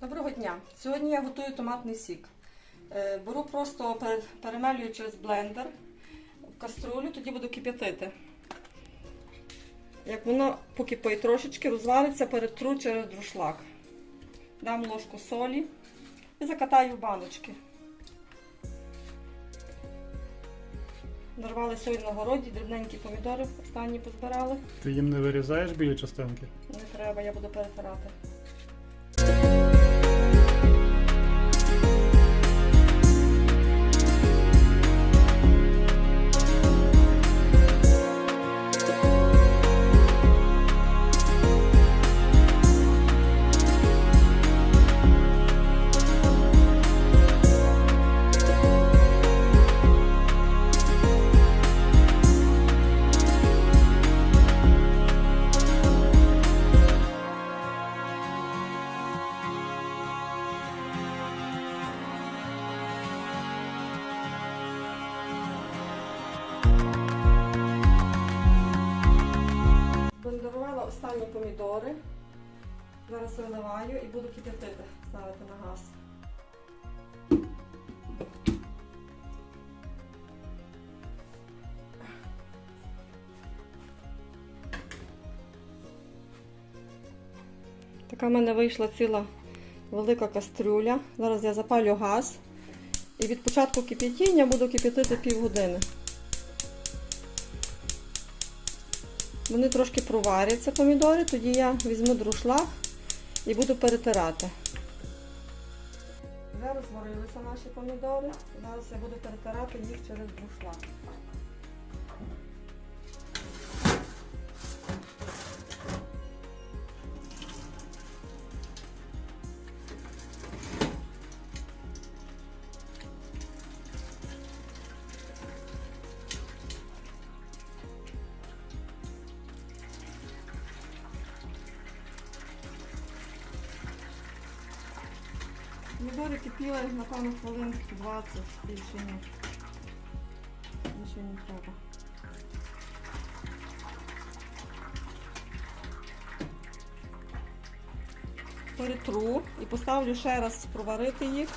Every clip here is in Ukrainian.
Доброго дня! Сьогодні я готую томатний сік. Е, Беру просто пере- перемелюю через блендер в каструлю, тоді буду кип'ятити. Як воно покипить трошечки, розвалиться, перетру через друшлак. Дам ложку солі і закатаю в баночки. Нарвали сьогодні на городі, дрібненькі помідори, останні позбирали. Ти їм не вирізаєш білі частинки? Не треба, я буду перетирати. Останні помідори. Зараз виливаю і буду кип'ятити, ставити на газ. Така в мене вийшла ціла велика кастрюля. Зараз я запалю газ і від початку кип'ятіння буду кип'ятити півгодини. Вони трошки проваряться помідори, тоді я візьму друшлаг і буду перетирати. Зараз варилися наші помідори. Зараз я буду перетирати їх через друшлаг. Помідори кипіли, напевно, хвилин 20, більше ні. Більше не треба. Перетру і поставлю ще раз проварити їх.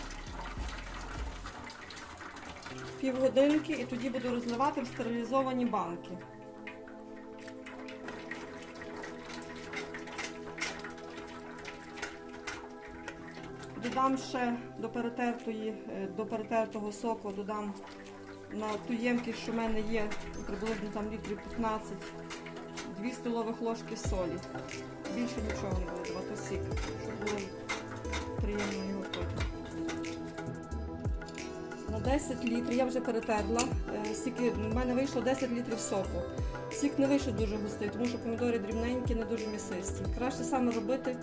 Півгодинки і тоді буду розливати в стерилізовані банки. Додам ще до перетертої, е, до перетертого соку, додам на ту ємкість, що в мене є, приблизно там літрів 15, 2 столових ложки солі. Більше нічого не буду давати сік, щоб було приємно його пити. На 10 літрів я вже перетерла. е, в мене вийшло 10 літрів соку. Сік не вийшов дуже густий, тому що помідори дрібненькі, не дуже м'ясисті. Краще саме робити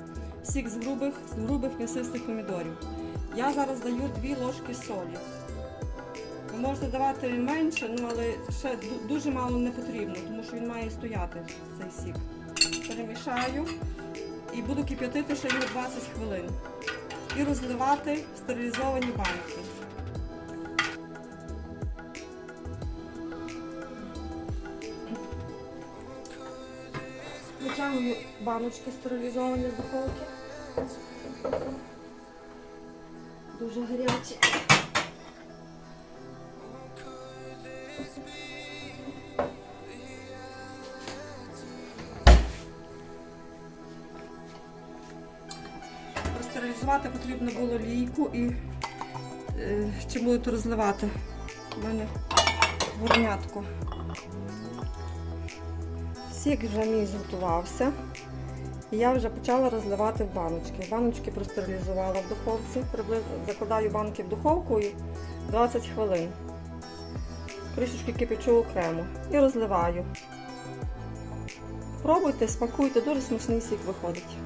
сік з грубих, з грубих м'ясистих помідорів. Я зараз даю 2 ложки солі. Ви можете давати менше, ну але ще дуже мало не потрібно, тому що він має стояти цей сік. Перемішаю і буду кип'ятити ще його 20 хвилин. І розливати в стерилізовані банки. Витягую баночки стерилізовані з духовки. Дуже гарячі. Простерилізувати потрібно було лійку і е, чи будете розливати. У мене горнятко. Сік вже мій зготувався. І я вже почала розливати в баночки. Баночки простерилізувала в духовці. Приблизно закладаю банки в духовку і 20 хвилин. Кришечки кипячу окремо і розливаю. Пробуйте, смакуйте, дуже смачний сік виходить.